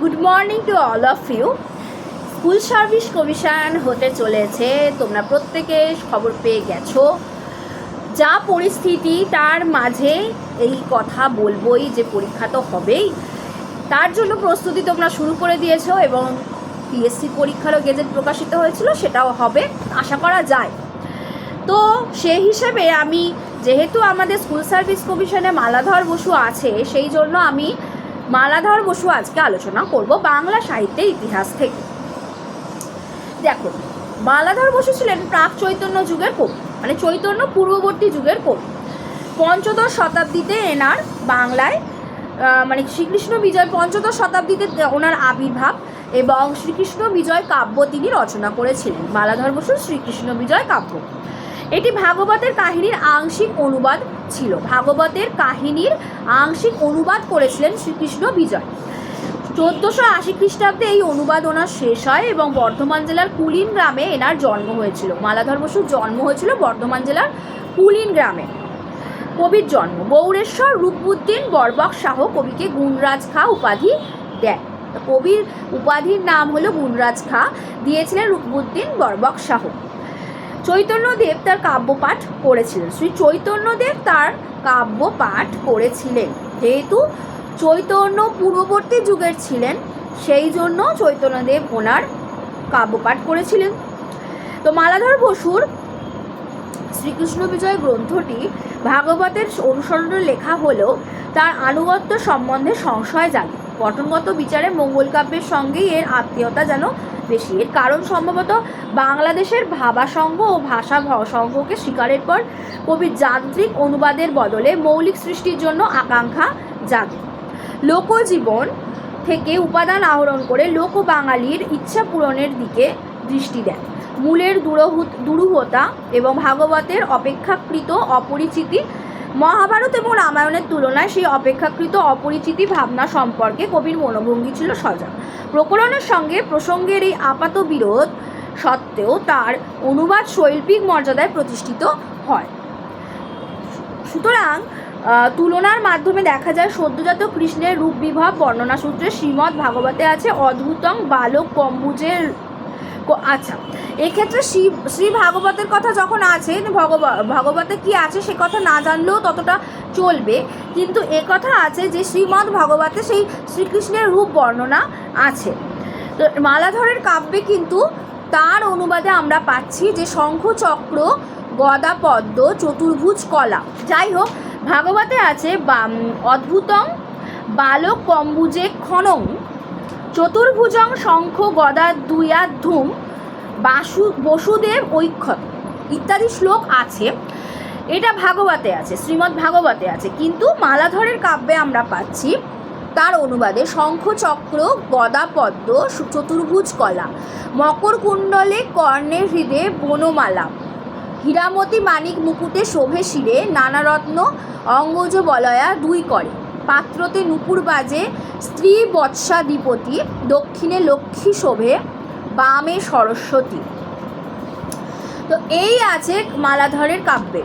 Good morning to all of you school service commission হতে চলেছে। তোমরা প্রত্যেকে খবর পেয়ে গেছো। যা পরিস্থিতি, তার মাঝে এই কথা বলবোই যে পরীক্ষা তো হবেই। তার জন্য প্রস্তুতি তোমরা শুরু করে দিয়েছ এবং পিএসসি পরীক্ষারও গেজেট প্রকাশিত হয়েছিল, সেটাও হবে, আশা করা যায়। তো সেই হিসেবে আমি, যেহেতু আমাদের স্কুল সার্ভিস কমিশনে মালাধর বসু আছে, সেই জন্য আমি মালাধর বসু আজকে আলোচনা করব বাংলা সাহিত্যের ইতিহাস থেকে। দেখো, মালাধর বসু ছিলেন প্রাক চৈতন্য যুগের কবি মানে চৈতন্য পূর্ববর্তী যুগের কবি পঞ্চদশ শতাব্দীতে এনার বাংলায় মানে শ্রীকৃষ্ণ বিজয় পঞ্চদশ শতাব্দীতে ওনার আবির্ভাব এবং শ্রীকৃষ্ণ বিজয় কাব্য তিনি রচনা করেছিলেন। মালাধর বসুর শ্রীকৃষ্ণ বিজয় কাব্য। এটি ভাগবতের কাহিনীর আংশিক অনুবাদ ছিল। ভাগবতের কাহিনীর আংশিক অনুবাদ করেছিলেন শ্রীকৃষ্ণ বিজয়। চোদ্দোশো আশি খ্রিস্টাব্দে এই অনুবাদ ওনার শেষ হয় এবং বর্ধমান জেলার কুলিন গ্রামে এনার জন্ম হয়েছিল। মালাধর বসুর জন্ম হয়েছিল বর্ধমান জেলার কুলিন গ্রামে। কবির জন্ম। বৌরেশ্বর রূপবুদ্দিন বরবক শাহ কবিকে গুণরাজ খা উপাধি দেয় কবির উপাধির নাম হলো গুণরাজ খা। দিয়েছিলেন রূপবুদ্দিন বরবক শাহ। চৈতন্যদেব তার কাব্যপাঠ করেছিলেন। শ্রী চৈতন্যদেব তার কাব্যপাঠ করেছিলেন। যেহেতু চৈতন্য পূর্ববর্তী যুগের ছিলেন, সেই জন্য চৈতন্যদেব ওনার কাব্যপাঠ করেছিলেন। তো মালাধর বসুর শ্রীকৃষ্ণ বিজয় গ্রন্থটি ভাগবতের অনুসরণে লেখা হলেও তার আনুগত্য সম্বন্ধে সংশয় জাগে। পঠনগত বিচারে মঙ্গল কাব্যের সঙ্গেই এর আত্মীয়তা যেন বেশি। এর কারণ সম্ভবত বাংলাদেশের ভাবা সংঘ ও ভাষা সংঘকে স্বীকারের পর কবির যান্ত্রিক অনুবাদের বদলে মৌলিক সৃষ্টির জন্য আকাঙ্ক্ষা জাগে লোকজীবন থেকে উপাদান আহরণ করে লোক বাঙালির ইচ্ছা পূরণের দিকে দৃষ্টি দেন। মূলের দুরহু- দুরূহতা এবং ভাগবতের অপেক্ষাকৃত অপরিচিতি মহাভারত এবং রামায়ণের তুলনায় সেই অপেক্ষাকৃত অপরিচিতি ভাবনা সম্পর্কে কবির মনোভঙ্গি ছিল সজাগ। প্রকরণের সঙ্গে প্রসঙ্গের এই আপাত বিরোধ সত্ত্বেও তার অনুবাদ শৈল্পিক মর্যাদায় প্রতিষ্ঠিত হয়। সুতরাং তুলনার মাধ্যমে দেখা যায় সদ্যজাত কৃষ্ণের রূপ বিভাব বর্ণনা সূত্রে শ্রীমদ্ ভাগবতে আছে অদ্ভুতং বালক কম্বুজের আচ্ছা। এক্ষেত্রে শ্রী শ্রী ভাগবতের কথা যখন আছে ভগব, ভাগবতে কি আছে সে কথা না জানলেও ততটা চলবে। কিন্তু এ কথা আছে যে শ্রীমদ্ ভাগবতে সেই শ্রীকৃষ্ণের রূপ বর্ণনা আছে। তো মালাধরের কাব্যে কিন্তু তার অনুবাদে আমরা পাচ্ছি যে শঙ্খচক্র গদা পদ্ম চতুর্ভুজ কলা। যাই হোক, ভাগবতে আছে, বাম- অদ্ভুতং, বালক কম্বুজে ক্ষণং। চতুর্ভুজং শঙ্খ গদা দুয়া ধূম, বাসু, বসুদেব ঐক্ষত ইত্যাদি শ্লোক আছে। এটা ভাগবতে আছে, শ্রীমদ্ ভাগবতে আছে। কিন্তু মালাধরের কাব্যে আমরা পাচ্ছি তার অনুবাদে শঙ্খচক্র গদা পদ্ম চতুর্ভুজ কলা মকর কুণ্ডলে কর্ণের হৃদে বনমালা, হীরামতি মানিক মুকুটে শোভে শিরে, নানারত্ন, অঙ্গজ বলয়া দুই করে। পাত্রতে নুপুর বাজে স্ত্রী বৎসাধিপতি দক্ষিণে লক্ষ্মী শোভে, বামে সরস্বতী। তো এই আছে মালাধরের কাব্যে।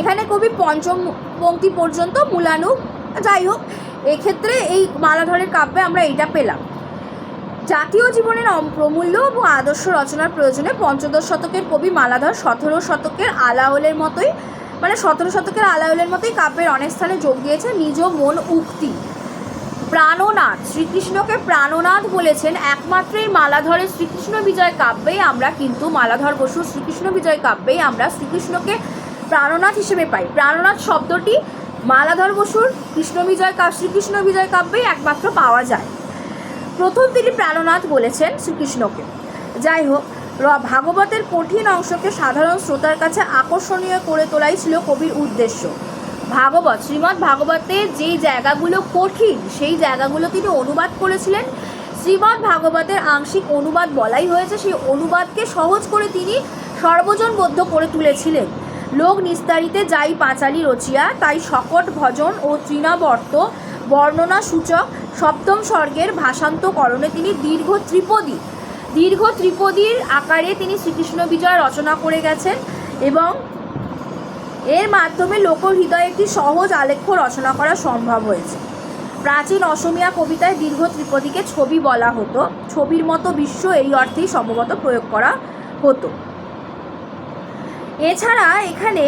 এখানে কবি পঞ্চম পংক্তি পর্যন্ত মূলানু, যাই হোক, এক্ষেত্রে এই মালাধরের কাব্যে আমরা এইটা পেলাম। জাতীয় জীবনের প্রমূল্য এবং আদর্শ রচনার প্রয়োজনে পঞ্চদশ শতকের কবি মালাধর সতেরো শতকের আলাওলের মতোই মানে সতেরো শতকের আলাওলের মতোই কাব্যের অনেক স্থানে যোগ দিয়েছে নিজ মন উক্তি। প্রাণনাথ, শ্রীকৃষ্ণকে প্রাণনাথ বলেছেন। একমাত্র এই মালাধরের শ্রীকৃষ্ণ বিজয় কাব্যেই আমরা কিন্তু মালাধর বসুর শ্রীকৃষ্ণ বিজয় কাব্যেই আমরা শ্রীকৃষ্ণকে প্রাণনাথ হিসেবে পাই। প্রাণনাথ শব্দটি মালাধর বসুর, কৃষ্ণ বিজয় কাব্য শ্রীকৃষ্ণ বিজয় কাব্যেই একমাত্র পাওয়া যায়। প্রথম তিনি প্রাণনাথ বলেছেন শ্রীকৃষ্ণকে। যাই হোক ভাগবতের কঠিন অংশকে সাধারণ শ্রোতার কাছে আকর্ষণীয় করে তোলাই ছিল কবির উদ্দেশ্য। ভাগবত, শ্রীমদ্ ভাগবতে যেই জায়গাগুলো কঠিন, সেই জায়গাগুলো তিনি অনুবাদ করেছিলেন। শ্রীমদ্ ভাগবতের আংশিক অনুবাদ বলাই হয়েছে, সেই অনুবাদকে সহজ করে তিনি সর্বজনবদ্ধ করে তুলেছিলেন। লোক নিস্তারিতে যাই পাঁচালি রচিয়া, তাই সকট ভজন ও তৃণাবর্ত বর্ণনা সূচক সপ্তম স্বর্গের ভাষান্তকরণে তিনি দীর্ঘ ত্রিপদী দীর্ঘ ত্রিপদীর আকারে তিনি শ্রীকৃষ্ণ বিজয় রচনা করে গেছেন এবং এর মাধ্যমে লোকহৃদয়ে একটি সহজ আলেখ্য রচনা করা সম্ভব হয়েছে। প্রাচীন অসমীয়া কবিতায় দীর্ঘ ত্রিপদীকে ছবি বলা হতো। ছবির মতো বিশ্ব এই অর্থেই সম্ভবত প্রয়োগ করা হতো। এছাড়া এখানে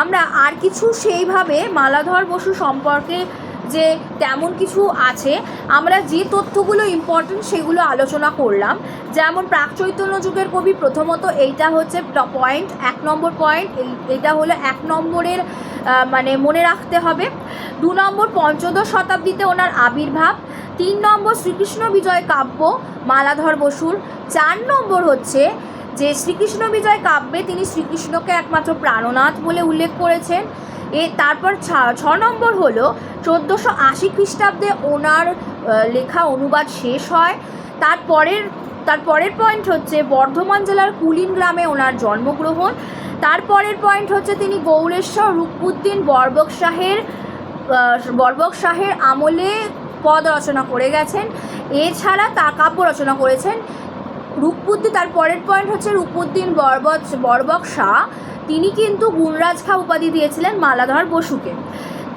আমরা আর কিছু সেইভাবে মালাধর বসু সম্পর্কে যে তেমন কিছু আছে, আমরা যে তথ্যগুলো ইম্পর্টেন্ট সেগুলো আলোচনা করলাম। যেমন প্রাক চৈতন্য যুগের কবি প্রথমত এইটা হচ্ছে পয়েন্ট এক নম্বর পয়েন্ট এইটা হলো এক নম্বরের মানে মনে রাখতে হবে। দু নম্বর পঞ্চদশ শতাব্দীতে ওনার আবির্ভাব, তিন নম্বর শ্রীকৃষ্ণ বিজয় কাব্য, মালাধর বসুর, চার নম্বর হচ্ছে যে শ্রীকৃষ্ণ বিজয় কাব্যে তিনি শ্রীকৃষ্ণকে একমাত্র প্রাণনাথ বলে উল্লেখ করেছেন। এ তারপর ছ- নম্বর হলো চোদ্দোশো আশি খ্রিস্টাব্দে ওনার লেখা অনুবাদ শেষ হয়। তারপরের তারপরের পয়েন্ট হচ্ছে বর্ধমান জেলার কুলিন গ্রামে ওনার জন্মগ্রহণ। তারপরের পয়েন্ট হচ্ছে তিনি গৌরেশ্বর রূপউদ্দিন বরবক শাহের বরবক শাহের আমলে পদ রচনা করে গেছেন। এছাড়া তা কাব্য রচনা করেছেন। রূপবুদ্ধি তার পরের পয়েন্ট হচ্ছে রূপউদ্দিন বরবক বরবক শাহ। তিনি কিন্তু গুণরাজ খা উপাধি দিয়েছিলেন মালাধর বসুকে।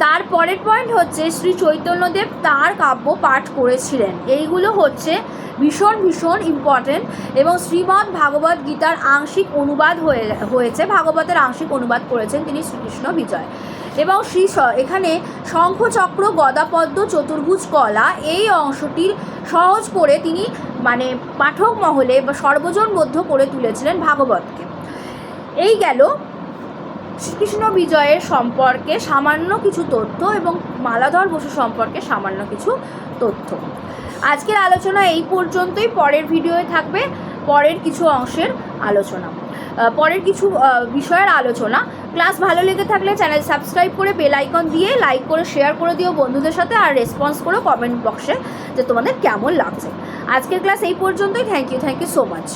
তার পরের পয়েন্ট হচ্ছে শ্রী চৈতন্যদেব তার কাব্য পাঠ করেছিলেন। এইগুলো হচ্ছে ভীষণ ভীষণ ইম্পর্টেন্ট এবং শ্রীমদ্ ভাগবত গীতার আংশিক অনুবাদ হয়ে, হয়েছে, ভাগবতের আংশিক অনুবাদ করেছেন তিনি শ্রীকৃষ্ণ বিজয়। এবং শ্রী এখানে শঙ্খচক্র, গদাপদ্ম, চতুর্ভুজ কলা এই অংশটির সহজ করে তিনি মানে পাঠক মহলে বা সর্বজনবদ্ধ করে তুলেছিলেন ভাগবতকে। এই গেল শ্রীকৃষ্ণ বিজয়ের সম্পর্কে সামান্য কিছু তথ্য এবং মালাধর বসু সম্পর্কে সামান্য কিছু তথ্য। আজকের আলোচনা এই পর্যন্তই, পরের ভিডিওয়ে থাকবে পরের কিছু অংশের আলোচনা। পরের কিছু বিষয়ের আলোচনা। ক্লাস ভালো লেগে থাকলে চ্যানেল সাবস্ক্রাইব করে বেল আইকন দিয়ে লাইক করে, শেয়ার করে দিও বন্ধুদের সাথে আর রেসপন্স করো কমেন্ট বক্সে যে তোমাদের কেমন লাগছে। আজকের ক্লাস এই পর্যন্তই। Thank you thank you so much.